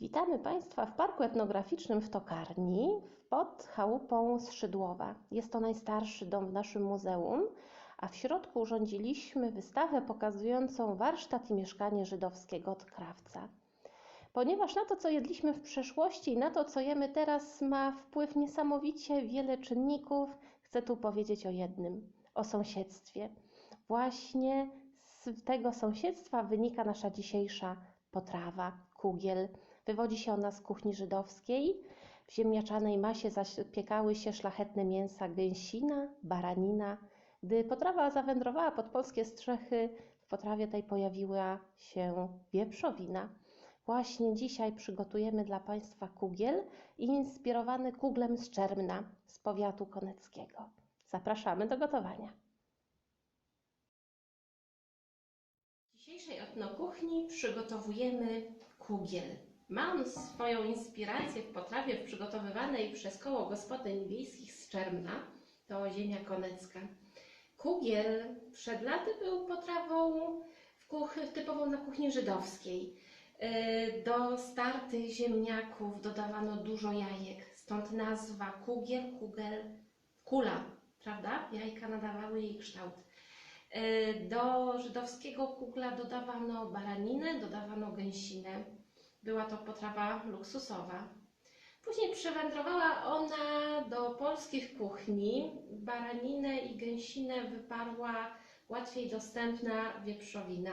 Witamy Państwa w Parku Etnograficznym w Tokarni pod chałupą Skrzydłowa. Jest to najstarszy dom w naszym muzeum, a w środku urządziliśmy wystawę pokazującą warsztat i mieszkanie żydowskiego od krawca. Ponieważ na to, co jedliśmy w przeszłości i na to, co jemy teraz, ma wpływ niesamowicie wiele czynników, chcę tu powiedzieć o jednym o sąsiedztwie. Właśnie z tego sąsiedztwa wynika nasza dzisiejsza potrawa kugiel. Wywodzi się ona z kuchni żydowskiej. W ziemniaczanej masie zapiekały się szlachetne mięsa gęsina, baranina. Gdy potrawa zawędrowała pod polskie strzechy, w potrawie tej pojawiła się wieprzowina. Właśnie dzisiaj przygotujemy dla Państwa kugiel inspirowany kuglem z Czermna z powiatu koneckiego. Zapraszamy do gotowania. W dzisiejszej etnokuchni przygotowujemy kugiel. Mam swoją inspirację w potrawie przygotowywanej przez koło gospodyń wiejskich z Czermna, to ziemia konecka. Kugiel przed laty był potrawą w kuch- typową na kuchni żydowskiej. Yy, Do startych ziemniaków dodawano dużo jajek, stąd nazwa kugiel, kugel, kula, prawda? Jajka nadawały jej kształt. Yy, Do żydowskiego kugla dodawano baraninę, dodawano gęsinę. Była to potrawa luksusowa. Później przywędrowała ona do polskich kuchni. Baraninę i gęsinę wyparła łatwiej dostępna wieprzowina.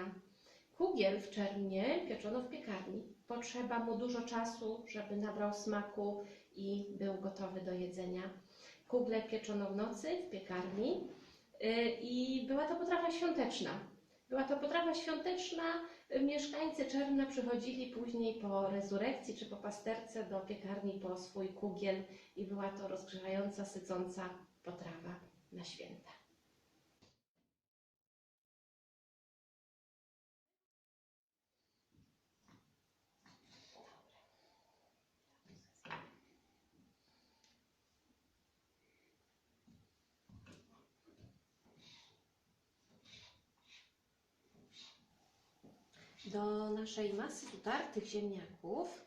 Kugiel w czernie pieczono w piekarni. Potrzeba mu dużo czasu, żeby nabrał smaku i był gotowy do jedzenia. Kugle pieczono w nocy w piekarni yy, i była to potrawa świąteczna. Była to potrawa świąteczna. Mieszkańcy Czerna przychodzili później po rezurekcji czy po pasterce do piekarni po swój kugiel i była to rozgrzewająca, sycąca potrawa na święta. Do naszej masy utartych ziemniaków.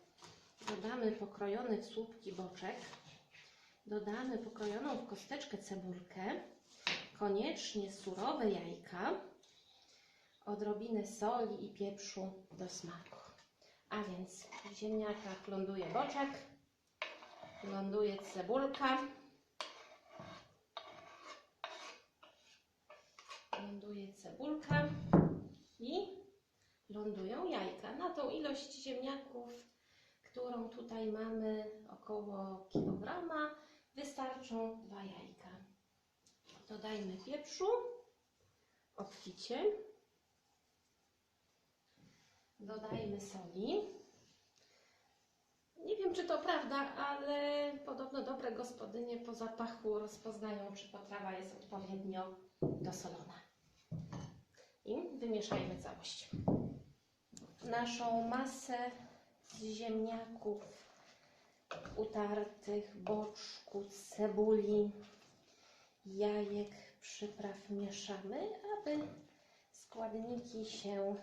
Dodamy pokrojony w słupki boczek, dodamy pokrojoną w kosteczkę cebulkę, koniecznie surowe jajka, odrobinę soli i pieprzu do smaku. A więc w ziemniakach ląduje boczek, ląduje cebulka, ląduje cebulka i lądują jajka. Na tą ilość ziemniaków, którą tutaj mamy, około kilograma, wystarczą dwa jajka. Dodajmy pieprzu obficie. Dodajmy soli. Nie wiem, czy to prawda, ale podobno dobre gospodynie po zapachu rozpoznają, czy potrawa jest odpowiednio dosolona. I wymieszajmy całość naszą masę z ziemniaków utartych, boczku, cebuli, jajek, przypraw mieszamy, aby składniki się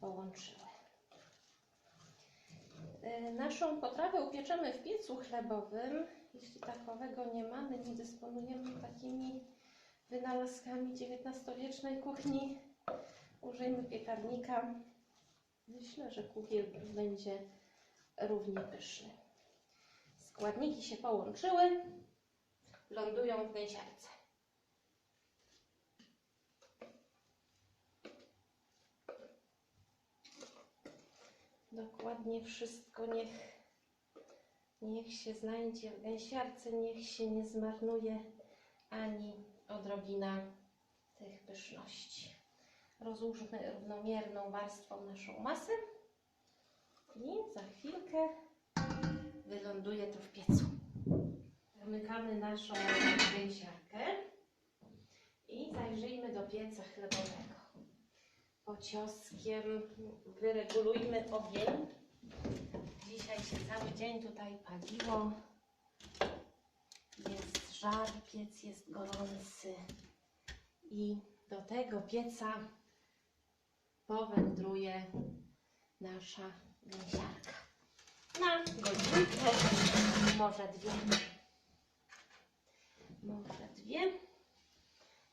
połączyły. Y, Naszą potrawę upieczemy w piecu chlebowym. Jeśli takowego nie mamy, nie dysponujemy takimi wynalazkami XIX-wiecznej kuchni, użyjmy piekarnika. Myślę, że kugiel będzie równie pyszny. Składniki się połączyły, lądują w gęsiarce. Dokładnie wszystko niech, niech się znajdzie w gęsiarce, niech się nie zmarnuje ani odrobina tych pyszności rozłóżmy równomierną warstwą naszą masę i za chwilkę wyląduje to w piecu. Zamykamy naszą gęsiarkę i zajrzyjmy do pieca chlebowego. Pocioskiem wyregulujmy ogień. Dzisiaj się cały dzień tutaj paliło. Jest żar, piec jest gorący i do tego pieca powędruje nasza gęsiarka. na godzinkę, może dwie. Może dwie.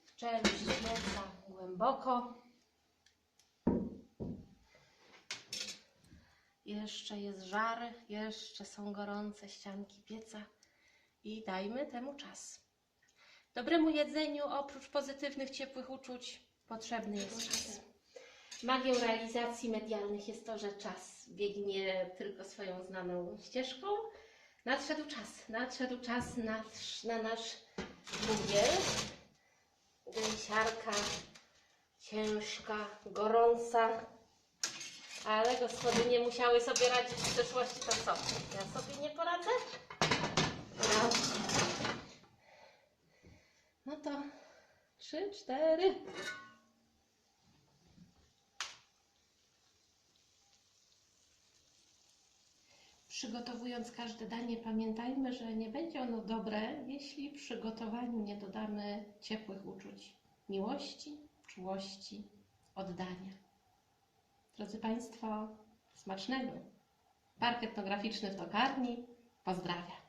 W pieca głęboko. Jeszcze jest żar, jeszcze są gorące ścianki pieca i dajmy temu czas. Dobremu jedzeniu, oprócz pozytywnych, ciepłych uczuć, potrzebny jest czas. Magią realizacji medialnych jest to, że czas biegnie tylko swoją znaną ścieżką. Nadszedł czas, nadszedł czas na, na nasz bugiel. Gęsiarka ciężka, gorąca, ale gospodynie musiały sobie radzić w przeszłości, to co? Ja sobie nie poradzę? Radzę. No to trzy, cztery. Przygotowując każde danie, pamiętajmy, że nie będzie ono dobre, jeśli w przygotowaniu nie dodamy ciepłych uczuć miłości, czułości, oddania. Drodzy Państwo, smacznego! Park etnograficzny w tokarni pozdrawia.